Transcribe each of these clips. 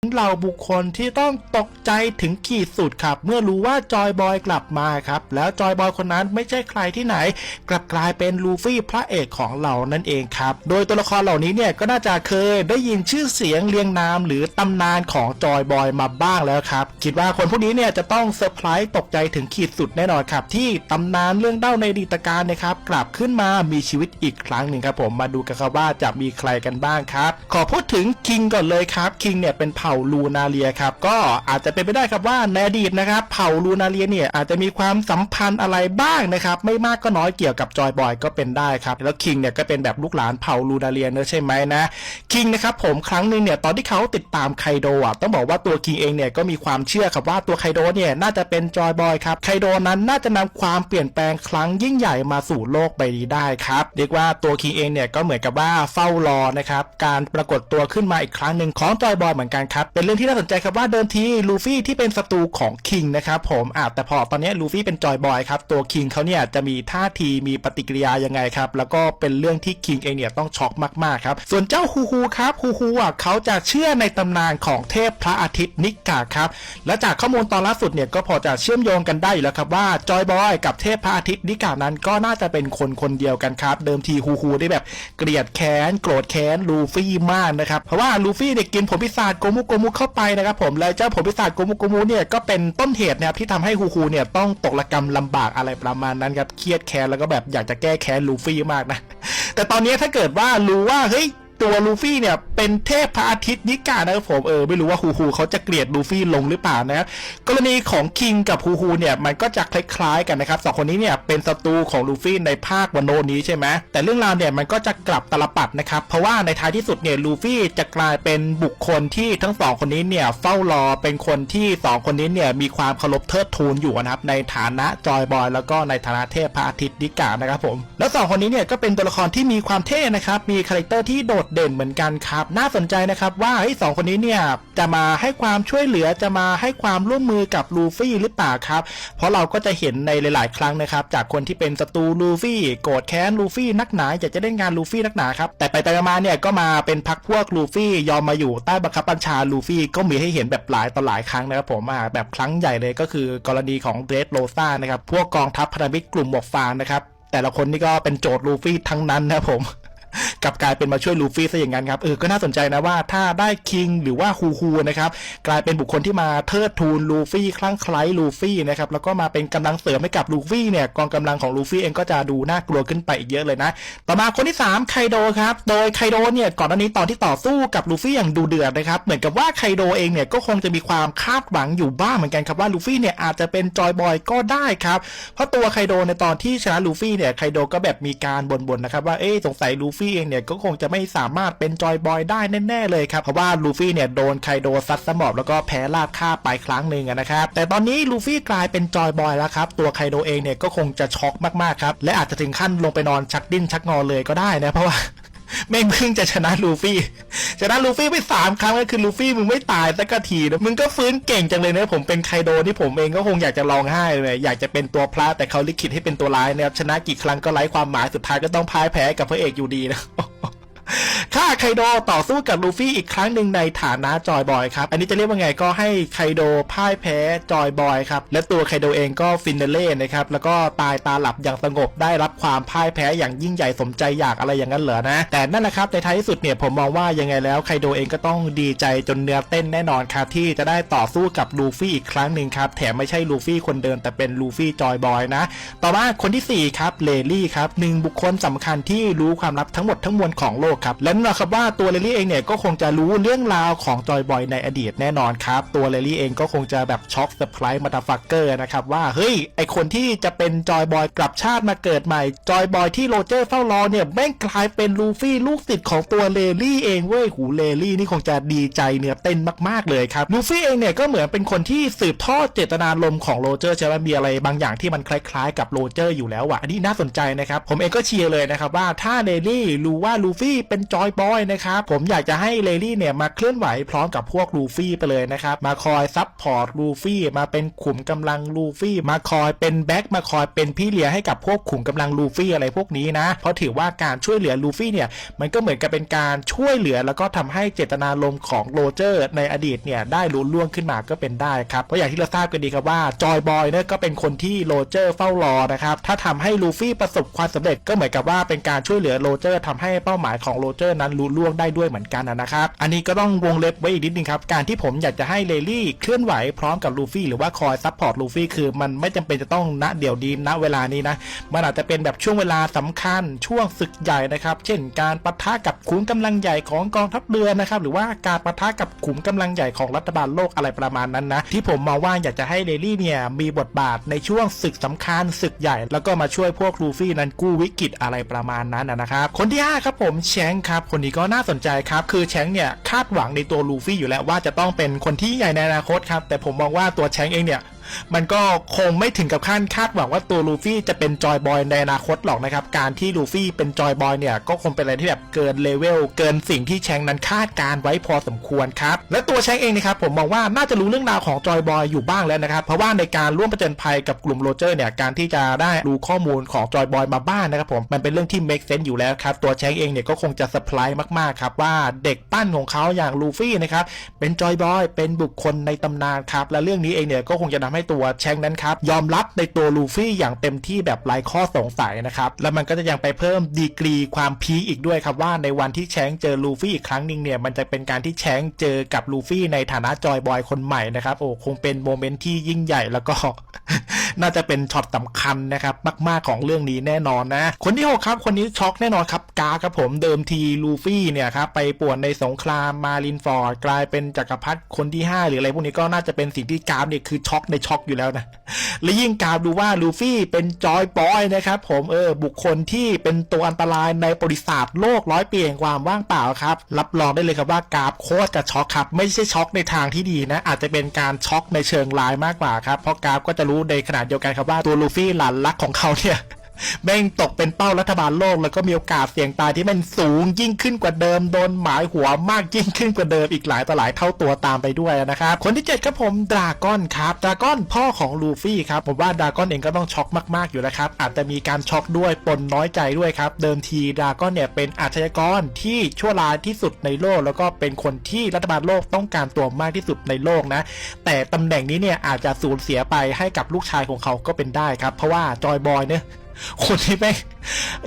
เหล่าบุคคลที่ต้องตกใจถึงขีดสุดครับ เมื่อรู้ว่าจอยบอยกลับมาครับ แล้วจอยบอยคนนั้นไม่ใช่ใครที่ไหน กลับกลายเป็นลูฟี่พระเอกของเรานั่นเองครับ โดยตัวละครเหล่านี้เนี่ยก็น่าจะเคยได้ยินชื่อเสียงเรียงนามหรือตำนานของจอยบอยมาบ้างแล้วครับ คิดว่าคนพวกนี้เนี่ยจะต้องเซอร์ไพรส์ตกใจถึงขีดสุดแน่นอนครับ ที่ตำนานเรื่องเล่าในดีตการนะครับกลับขึ้นมามีชีวิตอีกครั้งหนึ่งครับผมมาดูกันครับว่าจะมีใครกันบ้างครับ ขอพูดถึงคิงก่อนเลยครับคิงเนี่ยเป็นเผ่าลูนาเลียครับก็อาจจะเป็นไปได้ครับว่าในอดีตนะครับเผ่าลูนาเลียเนี่ยอาจจะมีความสัมพันธ์อะไรบ้างนะครับไม่มากก็น้อยเกี่ยวกับจอยบอยก็เป็นได้ครับแล้วคิงเนี่ยก็เป็นแบบลูกหลานเผ่าลูนาเลียเนอะใช่ไหมนะคิงนะครับผมครั้งหนึ่งเนี่ยตอนที่เขาติดตามไคโดอะต้องบอกว่าตัวคิงเองเนี่ยก็มีความเชื่อครับว่าตัวไคโดเนี่ยน่าจะเป็นจอยบอยครับไคโดนั้นน่าจะนำความเปลี่ยนแปลงครั้งยิ่งใหญ่มาสู่โลกใบนี้ได้ครับเรียกว่าตัวคิงเองเนี่ยก็เหมือนกับว่าเฝ้ารอนะครับการปรากฏตัวขึ้นมาอีกครั้งหนึ่งของจอยบอยเหมือนกันครับเป็นเรื่องที่น่าสนใจครับว่าเดิมทีลูฟี่ที่เป็นศัตรูของคิงนะครับผมอะแต่พอตอนนี้ลูฟี่เป็นจอยบอยครับตัวคิงเขาเนี่ยจะมีท่าทีมีปฏิกิริยายังไงครับแล้วก็เป็นเรื่องที่คิงเองเนี่ยต้องช็อกมากๆครับส่วนเจ้าฮูฮูครับฮูฮูอะเขาจะเชื่อในตำนานของเทพพระอาทิตย์นิกาครับและจากข้อมูลตอนล่าสุดเนี่ยก็พอจะเชื่อมโยงกันได้อยู่แล้วครับว่าจอยบอยกับเทพพระอาทิตย์นิกานั้นก็น่าจะเป็นคนคนเดียวกันครับเดิมทีฮูฮูได้แบบเกลียดแค้นโกรธแค้นลูฟี่มากนะครับเพราะว่าลูฟี่เนี่ยกินผลพิศาจโกมุโกมุเข้าไปนะครับผมแล้วเจ้าผลพิศาจโกมุโกมุเนี่ยก็เป็นต้นเหตุนะครับที่ทำให้ฮูฮูเนี่ยต้องตกระกรรมลำบากอะไรประมาณนั้นครับเครียดแค้นแล้วก็แบบอยากจะแก้แค้นลูฟี่มากนะแต่ตอนนี้ถ้าเกิดว่ารู้ว่าเฮ้ย ตัวลูฟี่เนี่ยเป็นเทพพระอาทิตย์นิกานะครับผมเออไม่รู้ว่าฮูฮูเขาจะเกลียดลูฟี่ลงหรือเปล่านะครับกรณีของคิงกับฮูฮูเนี่ยมันก็จะคล้ายๆกันนะครับสองคนนี้เนี่ยเป็นศัตรูของลูฟี่ในภาควันโนนี้ใช่ไหมแต่เรื่องราวเนี่ยมันก็จะกลับตลปัดนะครับเพราะว่าในท้ายที่สุดเนี่ยลูฟี่จะกลายเป็นบุคคลที่ทั้งสองคนนี้เนี่ยเฝ้ารอเป็นคนที่สองคนนี้เนี่ยมีความเคารพเทิดทูนอยู่นะครับในฐานะจอยบอยแล้วก็ในฐานะเทพพระอาทิตย์นิกานะครับผมแล้วสองคนนี้เนี่ยก็เป็นตัวละครที่มีความเท่นะครับมีคาแรคเตอร์ที่โดดเด่นเหมือนกันครับ น่าสนใจนะครับว่าเฮ้สองคนนี้เนี่ยจะมาให้ความช่วยเหลือจะมาให้ความร่วมมือกับลูฟี่หรือเปล่าครับ เพราะเราก็จะเห็นในหลาย ๆ ครั้งนะครับ จากคนที่เป็นศัตรูลูฟี่โกรธแค้นลูฟี่นักหนาอยากจะได้งานลูฟี่นักหนาครับแต่ไปไปมาๆเนี่ยก็มาเป็นพักพวกลูฟี่ยอมมาอยู่ใต้บังคับบัญชาลูฟี่ก็มีให้เห็นแบบหลายต่อหลายครั้งนะครับผมแบบครั้งใหญ่เลยก็คือกรณีของเดรสโรซ่านะครับพวกกองทัพพันธมิตรกลุ่มหมวกฟางนะครับแต่ละคนนี่ก็เป็นโจทย์ลูฟี่ทั้งนั้นนะครับผม กลับกลายเป็นมาช่วยลูฟี่ซะอย่างนั้นครับเออก็น่าสนใจนะว่าถ้าได้คิงหรือว่าฮูฮูนะครับกลายเป็นบุคคลที่มาเทิดทูนลูฟี่คลั่งไคล้ลูฟี่นะครับแล้วก็มาเป็นกำลังเสริมให้กับลูฟี่เนี่ยกองกำลังของลูฟี่เองก็จะดูน่ากลัวขึ้นไปอีกเยอะเลยนะ ต่อมาคนที่3ไคโดครับโดยไคโดเนี่ยก่อนหน้านี้ตอนที่ต่อสู้กับลูฟี่อย่างดูเดือดนะครับเหมือนกับว่าไคโดเองเนี่ยก็คงจะมีความคาดหวังอยู่บ้างเหมือนกันครับว่าลูฟี่เนี่ยอาจจะเป็นจอยบอยก็ได้ครับเพราะตัวไคโดในตอนที่ชนะลูฟี่เนี่ยไคโดก็แบบมีการบ่นๆนะครับว่าเอ๊สงสัยลูฟฟี่เองเนี่ยก็คงจะไม่สามารถเป็นจอยบอยได้แน่ๆเลยครับเพราะว่าลูฟี่เนี่ยโดนไคโดซัดสมอบแล้วก็แพ้ลาบคาไปครั้งหนึ่งนะครับแต่ตอนนี้ลูฟี่กลายเป็นจอยบอยแล้วครับตัวไคโดเองเนี่ยก็คงจะช็อกมากๆครับและอาจจะถึงขั้นลงไปนอนชักดิ้นชักงอเลยก็ได้นะเพราะว่า แม่งเพิ่งจะชนะลูฟี่ ชนะลูฟี่ไปสามครั้งก็คือลูฟี่มึงไม่ตายสักทีนะมึงก็ฟื้นเก่งจังเลยนะผมเป็นไคโดที่ผมเองก็คงอยากจะร้องไห้เลยอยากจะเป็นตัวพระแต่เขาลิขิตให้เป็นตัวร้ายนะครับชนะกี่ครั้งก็ไร้ความหมายสุดท้ายก็ต้องพ่ายแพ้กับพระเอกอยู่ดีนะ ฆ่าไคโดต่อสู้กับลูฟี่อีกครั้งหนึ่งในฐานะจอยบอยครับ อันนี้จะเรียกว่าไงก็ให้ไคโดพ่ายแพ้จอยบอยครับ และตัวไคโดเองก็ฟินาเล่นะครับ แล้วก็ตายตาหลับอย่างสงบได้รับความพ่ายแพ้อย่างยิ่งใหญ่สมใจอยากอะไรอย่างนั้นเหรอนะ แต่นั่นแหละครับในท้ายที่สุดเนี่ยผมมองว่ายังไงแล้วไคโดเองก็ต้องดีใจจนเนื้อเต้นแน่นอนครับที่จะได้ต่อสู้กับลูฟี่อีกครั้งหนึ่งครับ แถมไม่ใช่ลูฟี่คนเดิมแต่เป็นลูฟี่จอยบอยนะ ต่อมาคนที่สี่ครับเลลี่ครับหนึ่งบุคคลสำคัญที่รู้ความลับทั้งหมดทั้งมวลของโลกครับ และนั่นแหละครับว่าตัวเลลี่เองเนี่ยก็คงจะรู้เรื่องราวของจอยบอยในอดีตแน่นอนครับ ตัวเลลี่เองก็คงจะแบบช็อกเซอร์ไพรส์มาตาฟักเกอร์นะครับว่าเฮ้ยไอคนที่จะเป็นจอยบอยกลับชาติมาเกิดใหม่ จอยบอยที่โรเจอร์เฝ้ารอเนี่ยแม่งกลายเป็นลูฟี่ลูกศิษย์ของตัวเลลี่เองเว้ยหูเลลี่นี่คงจะดีใจเนื้อเต้นมากๆเลยครับลูฟี่เองเนี่ยก็เหมือนเป็นคนที่สืบทอดเจตนารมณ์ของโรเจอร์ใช่ไหมมีอะไรบางอย่างที่มันคล้ายๆ กับโรเจอร์อยู่แล้วว่ะอันนี้น่าสนใจนะครับผมเองก็เชียร์เลยนะครับว่าถ้าเลลี่รู้ว่าลูฟี่เป็นจอยบอยนะครับผมอยากจะให้เลลี่เนี่ยมาเคลื่อนไหวพร้อมกับพวกลูฟี่ไปเลยนะครับมาคอยซับพอร์ตลูฟี่มาเป็นขุมกำลังลูฟี่มาคอยเป็นแบ็คมาคอยเป็นพี่เลี้ยงให้กับพวกขุมกำลังลูฟี่อะไรพวกนี้นะเพราะถือว่าการช่วยเหลือลูฟี่เนี่ยมันก็เหมือนกับเป็นการช่วยเหลือ แล้วก็ทำให้เจตนารมณ์ของโรเจอร์ ในอดีตเนี่ยได้ลุล่วงขึ้นมาก็เป็นได้ครับเพราะอย่างที่เราทราบกันดีครับว่าจอยบอยเนี่ยก็เป็นคนที่โรเจอร์เฝ้ารอนะครับถ้าทำให้ลูฟี่ประสบความสำเร็จก็เหมือนกับว่าเป็นการช่วยเหลือโรเจอร์ทำให้เป้าหมายของโรเจอร์นั้นลุล่วงได้ด้วยเหมือนกันนะครับ อันนี้ก็ต้องวงเล็บไว้อีกนิดนึงครับ การที่ผมอยากจะให้เลลี่เคลื่อนไหวพร้อมกับลูฟี่หรือว่าคอยซัพพอร์ตลูฟี่คือมันไม่จำเป็นจะต้องณเดี๋ยวดีณเวลานี้นะ มันอาจจะเป็นแบบช่วงเวลาสำคัญช่วงศึกใหญ่นะครับ เช่น การปะทะกับขุมกำลังใหญ่ของกองทัพเรือนะครับหรือว่าการปะทะกับขุมกำลังใหญ่ของรัฐบาลโลกอะไรประมาณนั้นนะที่ผมมองว่าอยากจะให้เลลี่เนี่ยมีบทบาทในช่วงศึกสำคัญศึกใหญ่ แล้วก็มาช่วยพวกลูฟี่นั้นกู้วิกฤตอะไรประมาณนั้นนะครับ คนที่ห้าครับผมแชงครับคนนี้ก็น่าสนใจครับคือแชงเนี่ยคาดหวังในตัวลูฟี่อยู่แล้วว่าจะต้องเป็นคนที่ใหญ่ในอนาคตครับแต่ผมมองว่าตัวแชงเองเนี่ย มันก็คงไม่ถึงกับขั้นคาดหวังว่าตัวลูฟี่จะเป็นจอยบอยในอนาคตหรอกนะครับ การที่ลูฟี่เป็นจอยบอยเนี่ยก็คงเป็นอะไรที่แบบเกินเลเวลเกินสิ่งที่แชงนั้นคาดการไว้พอสมควรครับ และตัวแชงเองนะครับผมมองว่าน่าจะรู้เรื่องราวของจอยบอยอยู่บ้างแล้วนะครับ เพราะว่าในการร่วมประจนภัยกับกลุ่มโรเจอร์เนี่ยการที่จะได้รู้ข้อมูลของจอยบอยมาบ้างนะครับผมมันเป็นเรื่องที่ make sense อยู่แล้วครับตัวแชงเองเนี่ยก็คงจะเซอร์ไพรส์มากๆครับว่าเด็กปั้นของเขาอย่างลูฟี่นะครับเป็นจอยบอยเป็นบุคคลในตำนานครับและเรื่องนี้เองเนี่ยก็คงจะทำให้ตัวแชงนั้นครับยอมรับในตัวลูฟี่อย่างเต็มที่แบบไร้ข้อสงสัยนะครับแล้วมันก็จะยังไปเพิ่มดีกรีความพีอีกด้วยครับว่าในวันที่แชงเจอลูฟี่อีกครั้งหนึ่งเนี่ยมันจะเป็นการที่แชงเจอกับลูฟี่ในฐานะจอยบอยคนใหม่นะครับโอ้คงเป็นโมเมนต์ที่ยิ่งใหญ่แล้วก็น่าจะเป็นช็อตสำคัญนะครับมากๆของเรื่องนี้แน่นอนนะ คนที่ 6 ครับ คนนี้ช็อกแน่นอนครับ กาครับผมเดิมทีลูฟี่เนี่ยครับไปป่วนในสงครามมารินฟอร์ดกลายเป็นจักรพรรดิคนที่ 5 หรืออะไรพวกนี้ก็น่าจะเป็นสิ่งที่กาเนี่ยคือช็อกในช็อกอยู่แล้วนะ และยิ่งกาวดูว่าลูฟี่เป็นจอยบอยนะครับผมเออบุคคลที่เป็นตัวอันตรายในประวัติศาสตร์โลกร้อยปีแห่งความว่างเปล่าครับ รับรองได้เลยครับว่ากาบโคตรจะช็อกครับ ไม่ใช่ช็อกในทางที่ดีนะ อาจจะเป็นการช็อกในเชิงลายมากกว่าครับเพราะกาบก็จะรู้ในขณะเดียวกันครับว่าตัวลูฟี่หลานรักของเขาเนี่ย แม่งตกเป็นเป้ารัฐบาลโลก แล้วก็มีโอกาสเสี่ยงตายที่มันสูงยิ่งขึ้นกว่าเดิมโดนหมายหัวมากยิ่งขึ้นกว่าเดิมอีกหลายต่อหลายเท่าตัวตามไปด้วยนะครับ คนที่ 7 ครับผมดราก้อนครับดราก้อนพ่อของลูฟี่ครับผมว่าดราก้อนเองก็ต้องช็อกมากๆอยู่แล้วครับอาจจะมีการช็อกด้วยปนน้อยใจด้วยครับเดิมทีดราก้อนเนี่ยเป็นอาชญากรที่ชั่วร้ายที่สุดในโลก แล้วก็เป็นคนที่รัฐบาลโลกต้องการตัวมากที่สุดในโลกนะ แต่ตำแหน่งนี้เนี่ยอาจจะสูญเสียไปให้กับลูกชายของเขาก็เป็นได้ครับ เพราะว่าจอยบอยเนี่ย คนที่แม่ง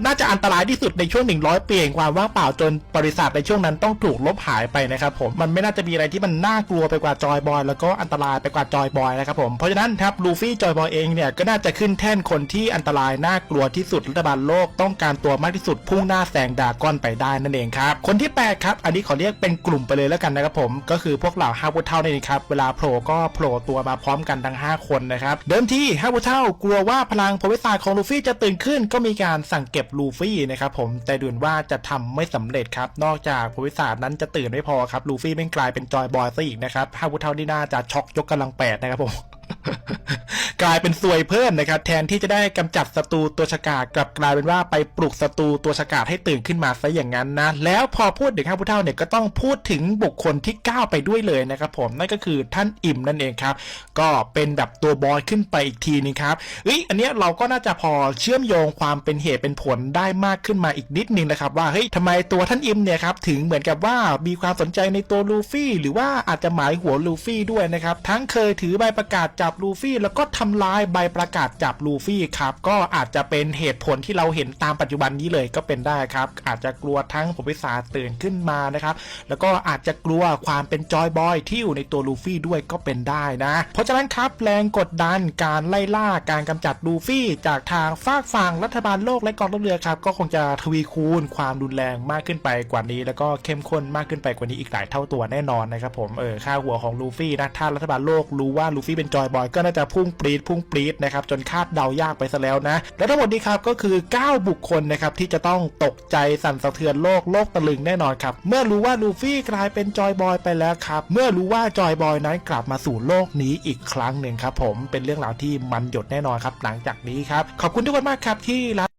น่าจะอันตรายที่สุดในช่วง 100 ปีแห่งความว่างเปล่าจนบริษัทในช่วงนั้นต้องถูกลบหายไปนะครับผมมันไม่น่าจะมีอะไรที่มันน่ากลัวไปกว่าจอยบอยแล้วก็อันตรายไปกว่าจอยบอยนะครับผมเพราะฉะนั้นครับลูฟี่จอยบอยเองเนี่ยก็น่าจะขึ้นแท่นคนที่อันตรายน่ากลัวที่สุดรัฐบาลโลกต้องการตัวมากที่สุดพุ่งหน้าแซงดาก้อนไปได้นั่นเองครับคนที่8ครับอันนี้ขอเรียกเป็นกลุ่มไปเลยแล้วกันนะครับผมก็คือพวกเหล่าฮาวุฒเท่านี่นเองครับเวลาโผล่ก็โผล่ตัวมาพร้อมกันทั้ง 5 คนนะครับเดิมทีฮาวุฒเท่ากลัวว่าพลังพวิศาสตร์ของลูฟี่จะตื่นขึ้นก็มีการสั่งเก็บลูฟี่นะครับผมแต่ดูนว่าจะทำไม่สำเร็จครับ นอกจากพวิศาสตร์นั้นจะตื่นไม่พอครับลูฟี่ไม่กลายเป็นจอยบอยซะอีกนะครับถ้าวุฒเท่านี่น่าจะช็อกยกกำลังแปดนะครับผม กลายเป็นซวยเพิ่มนะครับ แทนที่จะได้กำจัดศัตรูตัวฉกาจกลับกลายเป็นว่าไปปลุกศัตรูตัวฉกาจให้ตื่นขึ้นมาซะอย่างนั้นนะ แล้วพอพูดถึงข้าพุทธเท่าเนี่ยก็ต้องพูดถึงบุคคลที่ก้าวไปด้วยเลยนะครับผมนั่นก็คือท่านอิ่มนั่นเองครับ ก็เป็นแบบตัวบอยขึ้นไปอีกทีนึงครับเอ้ยอันเนี้ยเราก็น่าจะพอเชื่อมโยงความเป็นเหตุเป็นผลได้มากขึ้นมาอีกนิดนึงนะครับว่าเฮ้ยทำไมตัวท่านอิมเนี่ยครับถึงเหมือนกับว่ามีความสนใจในตัวลูฟี่ หรือว่าอาจจะหมายหัวลูฟี่ด้วยนะครับทั้งเคยถือใบประกาศจับลูฟี่แล้วก็ทำลายใบประกาศจับลูฟี่ครับก็อาจจะเป็นเหตุผลที่เราเห็นตามปัจจุบันนี้เลยก็เป็นได้ครับ อาจจะกลัวทั้งผมวิสาตื่นขึ้นมานะครับ แล้วก็อาจจะกลัวความเป็นจอยบอยที่อยู่ในตัวลูฟี่ด้วยก็เป็นได้นะ เพราะฉะนั้นครับแรงกดดันการไล่ล่าการกำจัดลูฟี่ จากทางฝากฝั่งรัฐบาลโลกและกองทัพเรือครับ ก็คงจะทวีคูณความรุนแรงมากขึ้นไปกว่านี้ แล้วก็เข้มข้นมากขึ้นไปกว่านี้อีกหลายเท่าตัวแน่นอนนะครับผมเออค่าหัวของลูฟี่นะถ้ารัฐบาลโลกรู้ว่าลูฟี่เป็นจอยบอยอยก็น่าจะพุ่งปรีดพุ่งปรีดนะครับจนคาดเดายากไปซะแล้วนะ และทั้งหมดนี้ครับก็คือ 9 บุคคลนะครับที่จะต้องตกใจสั่นสะเทือนโลกโลกตะลึงแน่นอนครับเมื่อรู้ว่าลูฟี่กลายเป็นจอยบอยไปแล้วครับเมื่อรู้ว่าจอยบอยนั้นกลับมาสู่โลกนี้อีกครั้งหนึ่งครับผมเป็นเรื่องราวที่มันหยดแน่นอนครับหลังจากนี้ครับขอบคุณทุกคนมากครับที่รับ